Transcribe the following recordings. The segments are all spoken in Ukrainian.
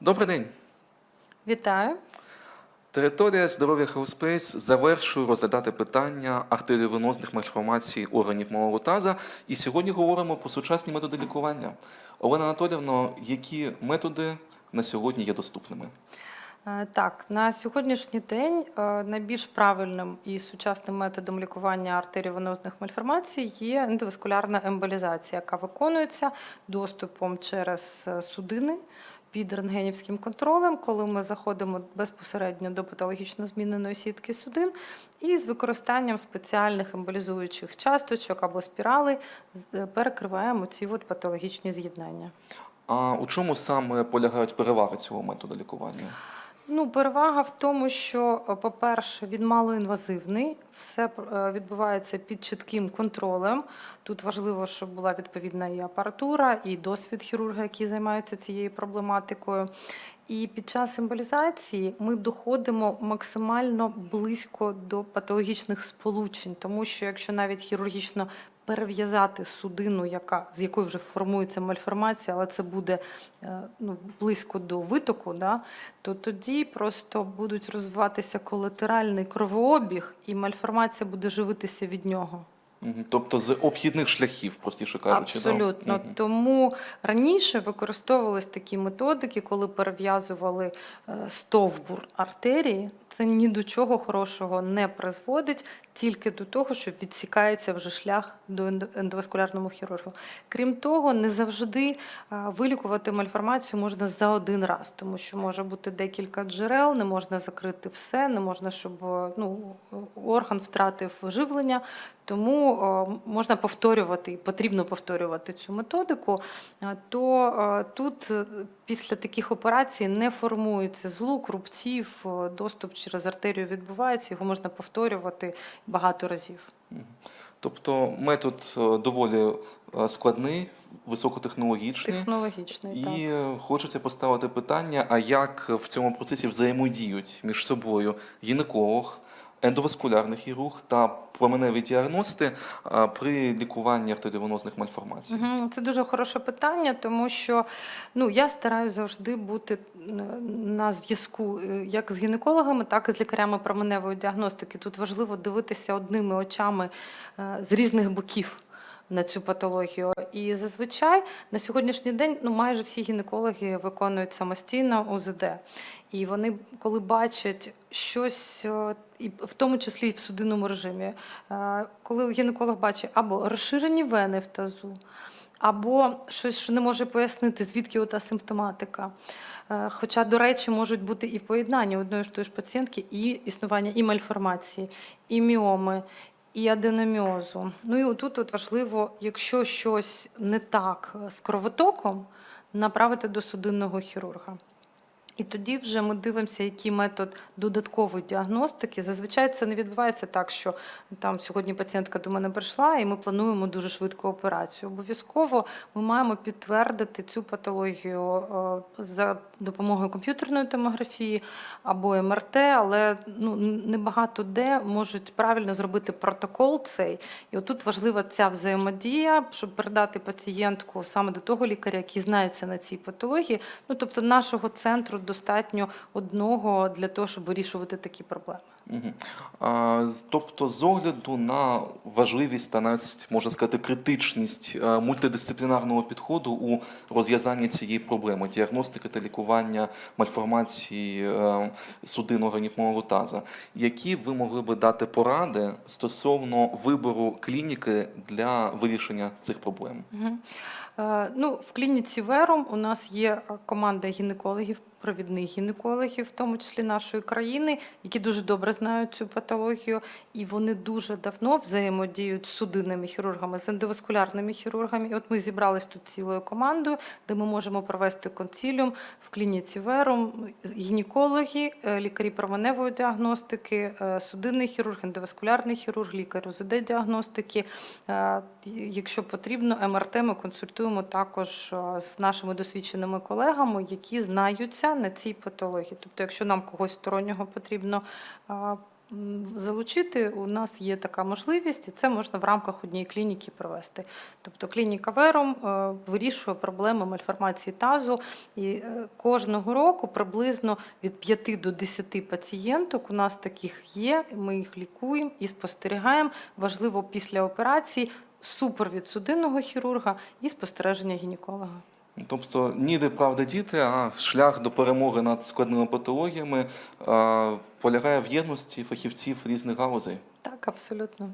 Добрий день. Вітаю. Територія здоров'я Хелспейс завершує розглядати питання артеріовенозних мальформацій органів малого таза. І сьогодні говоримо про сучасні методи лікування. Олена Анатолівна, які методи на сьогодні є доступними? Е, Так, на сьогоднішній день е, найбільш правильним і сучасним методом лікування артеріовенозних мальформацій є ендоваскулярна емболізація, яка виконується доступом через е, судини під рентгенівським контролем, коли ми заходимо безпосередньо до патологічно зміненої сітки судин, і з використанням спеціальних емболізуючих часточок або спіралей е, перекриваємо ці от патологічні з'єднання. А у чому саме полягають переваги цього методу лікування? Ну, перевага в тому, що, е, по-перше, він малоінвазивний, все е, відбувається під чітким контролем. Тут важливо, щоб була відповідна і апаратура, і досвід хірурга, які займаються цією проблематикою. І під час емболізації ми доходимо максимально близько до патологічних сполучень, тому що якщо навіть хірургічно перев'язати судину, яка з якої вже формується мальформація, але це буде е, ну, близько до витоку, да, то тоді просто будуть розвиватися колатеральний кровообіг, і мальформація буде живитися від нього. Тобто з обхідних шляхів, простіше кажучи. Абсолютно. Мгм. Тому раніше використовувались такі методики, коли перев'язували е, стовбур артерії. Це ні до чого хорошого не призводить, тільки до того, що відсікається вже шлях до ендо- ендоваскулярному хірургу. Крім того, не завжди е, вилікувати мальформацію можна за один раз, тому що може бути декілька джерел, не можна закрити все, не можна, щоб е, ну, орган втратив живлення. Тому е, можна повторювати і потрібно повторювати цю методику. То тут після таких операцій не формується злук, рубців, е, доступ через артерію відбувається, його можна повторювати багато разів. Тобто метод е, доволі е, складний, високотехнологічний. Технологічний. І е, хочеться поставити питання: а як в цьому процесі взаємодіють між собою гінеколог, ендоваскулярний хірург та променеві діагности е, при лікуванні артеріовенозних мальформацій? Це дуже хороше питання, тому що ну, я стараюся завжди бути е, на зв'язку е, як з гінекологами, так і з лікарями променевої діагностики. Тут важливо дивитися одними очами з різних боків. На цю патологію. І зазвичай на сьогоднішній день ну, майже всі гінекологи виконують самостійно УЗД. І вони, коли бачать щось, е, і в тому числі і в судинному режимі, е, коли гінеколог бачить або розширені вени в тазу, або щось, що не може пояснити, звідки ота симптоматика. Е, Хоча, до речі, можуть бути і в поєднанні одної ж тої ж пацієнтки і існування і мальформації, і міоми, і аденоміозу. Ну і отут от важливо, якщо щось не так з кровотоком, направити до судинного хірурга. І тоді вже ми дивимося, який метод додаткової діагностики. Зазвичай це не відбувається так, що там сьогодні пацієнтка до мене прийшла, і ми плануємо дуже швидку операцію. Обов'язково ми маємо підтвердити цю патологію е, за допомогою комп'ютерної томографії або МРТ, але ну небагато де можуть правильно зробити протокол цей. І отут важлива ця взаємодія, щоб передати пацієнтку саме до того лікаря, який знається на цій патології. Ну тобто нашого центру достатньо одного для того, щоб вирішувати такі проблеми. Тобто, з огляду на важливість та навіть можна сказати критичність е, мультидисциплінарного підходу у розв'язанні цієї проблеми діагностики та лікування мальформації е, судин органів таза, які ви могли би дати поради стосовно вибору клініки для вирішення цих проблем? Е, Ну, в клініці Верум у нас є команда гінекологів, провідних гінекологів, в тому числі нашої країни, які дуже добре знають цю патологію, і вони дуже давно взаємодіють з судинними хірургами, з ендоваскулярними хірургами. І от ми зібрались тут цілою командою, де ми можемо провести консиліум в клініці Верум. Гінекологи, е, лікарі променевої діагностики, е, судинний хірург, ендоваскулярний хірург, лікар УЗД-діагностики. Е, Якщо потрібно, МРТ ми консультуємо також з нашими досвідченими колегами, які знаються на цій патології. Тобто, якщо нам когось стороннього потрібно залучити, у нас є така можливість, і це можна в рамках однієї клініки провести. Тобто клініка Верум е, вирішує проблеми мальформації тазу, і е, кожного року приблизно від 5 до 10 пацієнток у нас таких є. Ми їх лікуємо і спостерігаємо. Важливо після операції супровід судинного хірурга і спостереження гінеколога. Тобто ніде правда діти, а шлях до перемоги над складними патологіями полягає в єдності фахівців різних галузей. Так, абсолютно.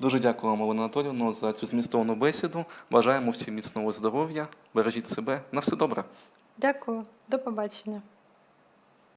Дуже дякую вам, Олена Анатолівна, за цю змістовну бесіду. Бажаємо всім міцного здоров'я. Бережіть себе. На все добре. Дякую, до побачення.